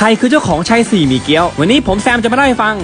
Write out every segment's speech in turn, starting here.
ใครคือเจ้าของชัยสี่หมีเกียว วันนี้ผมแซมจะมาเล่าให้ฟัง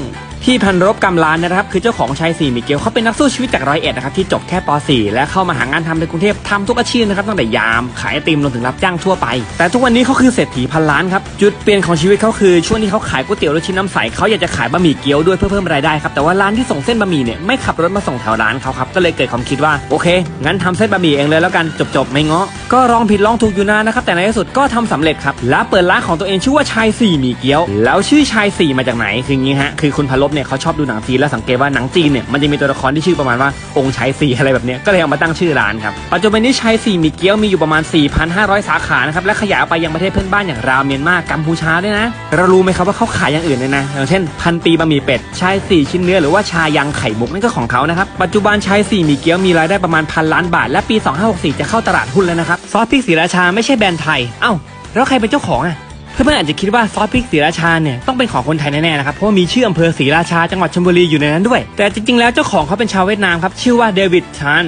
พี่พันรบกำลานนะครับคือเจ้าของชัยสี่หมีเกียวเขาเป็นนักสู้ชีวิตจากร้อยเอ็ดนะครับที่จบแค่ป .4 และเข้ามาหางานทำในกรุงเทพทำทุกอาชีพนะครับตั้งแต่ยาม ขายไอติมรวมถึงรับจ้างทั่วไป แต่ทุกวันนี้เขาคือเศรษฐีพันล้านครับจุดเปลี่ยนของชีวิตเขาคือช่วงที่เขาขายก๋วยเตี๋ยวลูกชิ้นน้ำใสเขาอยากจะขายบะหมี่เกี๊ยวด้วยเพื่อเพิ่มรายได้ครับแต่ว่าร้านที่ส่งเส้นบะหมี่เนี่ยไม่ขับรถมาส่งแถวร้านเขาครับก็เลยเกิดความคิดว่าโอเค งั้นทำเส้นบะหมี่เองเลยแล้วกันจบๆไม่เงาะก็ลองผิดลองถูกอยู่นานนะครับแต่ในที่สุดก็ทำสำเร็จครับและเปิดร้านของตัวเองชื่อว่าชายสี่หมี่เกี๊ยว แล้วชื่อชายสี่มาจากไหนคืออย่างนี้ฮะคือคุณพลบเนี่ยเขาชอบดูหนังจีนแล้วสังเกตว่าหนังจีนเนี่ยมันจะมีตัวละครที่ชื่อประมาณว่าองค์ชายสี่อะไรแบบเนี้ยก็เลยเอามาตั้งชื่อร้านครับปัจจุบันนี้ชายสี่หมี่เกี๊ยวมีอยู่ประมาณ 4,500 สาขานะครับและขยายออกไปยังประเทศเพื่อนบ้านอย่างลาวเมียนมากัมพูชาด้วยนะเรารู้ไหมครับว่าเขาขายอย่างอื่นเลยนะอย่างเช่นพันปีบะหมี่เป็ดชายสี่ชิ้นเนื้อหรือว่าชายังไข่มุกนั่นก็ของเขานะครับปัจจุบันชายสี่มีเกี๊ยวมีรายได้ประมาณพันล้านบาท และปี 2564 จะเข้าตลาดหุ้นแล้วนะครับซอสพริกศรีราชาไม่ใช่แบรนด์ไทยเอ้าแล้วใครเป็นเจ้าของอะ เพื่อนๆอาจจะคิดว่าซอสพริกศรีราชาเนี่ยต้องเป็นของคนไทยแน่ๆนะครับเพราะว่ามีชื่ออำเภอศรีราชาจังหวัดชลบุรีอยู่ในนั้นด้วย แต่จริงๆแล้วเจ้าของเขาเป็นชาวเวียดนามครับชื่อว่าเดวิดชัน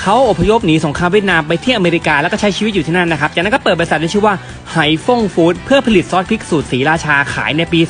เขาอพยพหนีสงครามเวียดนามไปที่อเมริกาแล้วก็ใช้ชีวิตอยู่ที่นั่นนะครับจากนั้นก็เปิดบริษัทที่ชื่อว่า ไหฟงฟู้ดเพื่อผลิตซอสพริกสูตรศรีราชาขายในปี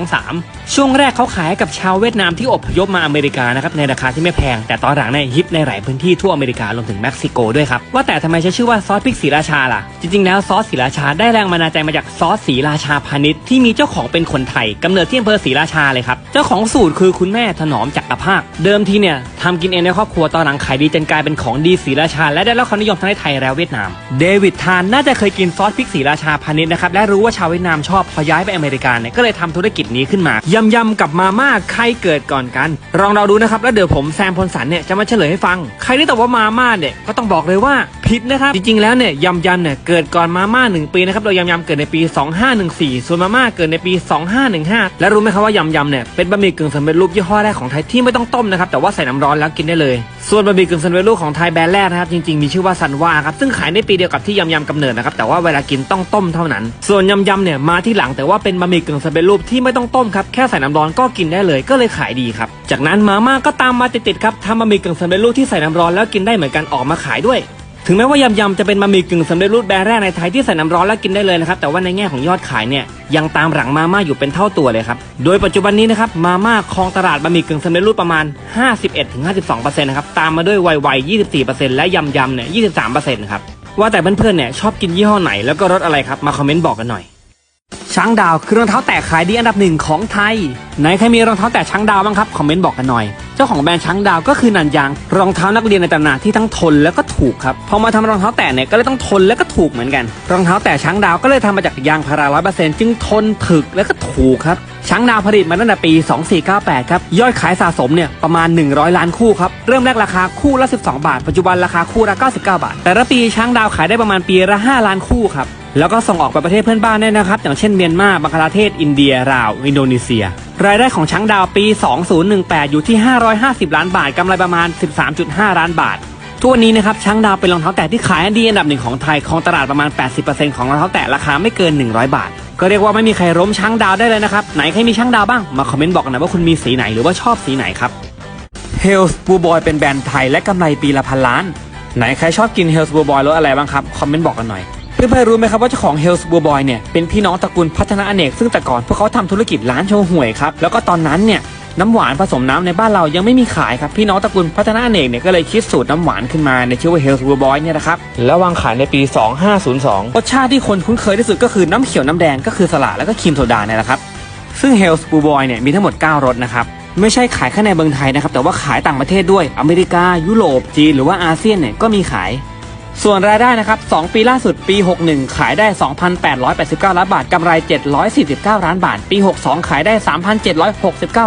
2523 ช่วงแรกเขาขายกับชาวเวียดนามที่อพยพมาอเมริกานะครับในราคาที่ไม่แพง แต่ตอนหลังเนี่ยฮิตในหลายพื้นที่ทั่วอเมริการวมถึงเม็กซิโกด้วยครับ ว่าแต่ทำไมใช้ชื่อว่าซอสพริกศรีราชาล่ะ จริงๆแล้วซอสศรีราชาได้แรงบันดาลใจมาจากซอสศรีราชาพาณิชย์ที่มีเจ้าของเป็นคนไทยกำเนิดที่อำเภอศรีราชาเลยครับเจ้าของสูตรคือคุณแม่ถนอมจักรภาค เดิมทีเนี่ยทำกินเองในครอบครัวตอนหลังขายดีจนกลายเป็นของดีศรีราชา และได้รับความนิยมทั้งในไทยและเวียดนาม เดวิดทานน่าจะเคยกินซอสพริกศรีราชาพาณิชย์นะครับและรู้ว่าชาวเวียดนามชอบพอย้ายไปอเมริกาเนี่ยก็เลยทำธุรกิจนี้ขึ้นมายำยำกับมาม่าใครเกิดก่อนกันลองเราดูนะครับแล้วเดี๋ยวผมแซมพลสันเนี่ยจะมาเฉลยให้ฟัง ใครที่ตอบว่ามาม่าเนี่ยก็ต้องบอกเลยว่าผิดนะครับจริงๆแล้วเนี่ยยำยำเนี่ยเกิดก่อนมาม่าหนึ่งปีนะครับโดยยำยำเกิดในปี 2514 ส่วนมาม่าเกิดในปี 2515 และรู้ไหมครับว่ายำยำเนี่ยเป็นบะหมี่กึ่งสำเร็จรูปยี่ห้อแรกของไทยที่ไม่ต้องต้มนะครับแต่ว่าใส่น้ำร้อนแล้วกินได้เลย ส่วนบะหมี่กึ่งสำเร็จรูปของไทยแบรนด์แรกนะครับจริงๆมีชื่อว่าซันวาครับซึ่งขายในปีเดียวกับที่ยำยำกำเนิดนะครับแต่ว่าเวลากินต้องต้มเท่านั้น ส่วนยำยำเนี่ยมาที่หลังแต่ว่าเป็นบะหมี่กึ่งสำเร็จรูปที่ไม่ต้องต้มครับแค่ใส่น้ำร้อนก็กินได้เลยก็เลยขายดีครับจากนั้นมาม่าก็ตามมาติดๆครับทำบะหมี่กึ่งสำเร็จรูปที่ใส่น้ำร้อนแล้วกินได้เหมือนกันออกมาขายด้วยถึงแม้ว่ายำยำจะเป็นบะหมี่กึ่งสำเร็จรูปแบรนด์แรกในไทยที่ใส่น้ำร้อนแล้วกินได้เลยนะครับแต่ว่าในแง่ของยอดขายเนี่ยยังตามหลังมาม่าอยู่เป็นเท่าตัวเลยครับโดยปัจจุบันนี้นะครับมาม่าครองตลาดบะหมี่กึ่งสำเร็จรูปประมาณ 51-52%นะครับตามมาด้วยไวๆ24%และยำยำเนี่ย23%ครับ ว่าแต่เพื่อนๆเนี่ยชอบกินยี่ห้อไหนแล้วก็รสอะไรครับมาคอมเมนต์บอกกันหน่อย ช้างดาวคือรองเท้าแตะขายดีอันดับหนึ่งของไทยไหนใครมีรองเท้าแตะช้างดาวบ้างครับคอมเมนต์บอกกันหน่อย เจ้าของแบรนด์ช้างดาวก็คือนันยาง รองเท้านักเรียนในตำนานที่ทั้งทนแล้วก็ถูกครับพอมาทำรองเท้าแตะเนี่ยก็เลยต้องทนแล้วก็ถูกเหมือนกัน รองเท้าแตะช้างดาวก็เลยทำมาจากยางพาราร้อยเปอร์เซ็นต์จึงทนถึกแล้วก็ถูกครับช้างดาวผลิตมาตั้งแต่ปี 2498 ครับ ยอดขายสะสมเนี่ยประมาณ 100 ล้านคู่ครับ เริ่มแรกราคาคู่ละ 12 บาท ปัจจุบันราคาคู่ละ 99 บาท แต่ละปีช้างดาวขายได้ประมาณปีละ 5 ล้านคู่ครับ แล้วก็ส่งออกไปประเทศเพื่อนบ้านได้นะครับ อย่างเช่นเมียนมาบังคลาเทศ อินเดียลาว อินโดนีเซีย รายได้ของช้างดาวปี 2018 อยู่ที่ 550 ล้านบาทกำไรประมาณ 13.5 ล้านบาท ทุกวันนี้นะครับช้างดาวเป็นรองเท้าแตะที่ขายดีอันดับหนึ่งของไทยของตลาดประมาณ 80%ของรองเท้าแตะราคาไม่เกิน 100 บาท ก็เรียกว่าไม่มีใครล้มช้างดาวได้เลยนะครับไหนใครมีช้างดาวบ้างมาคอมเมนต์บอกกันหน่อยว่าคุณมีสีไหนหรือว่าชอบสีไหนครับเฮลส์บูบอยเป็นแบรนด์ไทยและกำไรปีละพันล้านไหนใครชอบกินเฮลส์บูบอยรสอะไรบ้างครับคอมเมนต์บอกกันหน่อย พื่อนๆรู้ไหมครับว่าเจ้าของเฮลส์บูบอยเนี่ยเป็นพี่น้องตระกูลพัฒนาอเนกซึ่งแต่ก่อนพวกเขาทำธุรกิจร้านโชห่วยครับแล้วก็ตอนนั้นเนี่ยน้ำหวานผสมน้ำในบ้านเรายังไม่มีขายครับพี่น้องตระกูลพัฒนาอเนกเนี่ยก็เลยคิดสูตรน้ำหวานขึ้นมาในชื่อว่าเฮลส์บูบอยเนี่ยนะครับแล้ววางขายในปี 2502รสชาติที่คนคุ้นเคยที่สุดก็คือน้ำเขียวน้ำแดงก็คือสละแล้วก็ครีมโซดาเนี่ยแหละครับซึ่ง Hell's Blue Boy เนี่ยมีทั้งหมด 9รสนะครับไม่ใช่ขายแค่ในเมืองไทยนะครับแต่ว่าขายต่างประเทศด้วยอเมริกายุโรปจีนหรือว่าอาเซียนเนี่ยก็มีขาย ส่วนรายได้นะครับ 2 ปีล่าสุดปี 61 ขายได้ 2,889 ล้านบาท กำไร 749 ล้านบาท ปี 62 ขายได้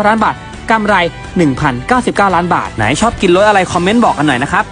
3,769 ล้านบาท กำไร 1,099 ล้านบาท ไหนชอบกินรสอะไร คอมเมนต์บอกกันหน่อยนะครับ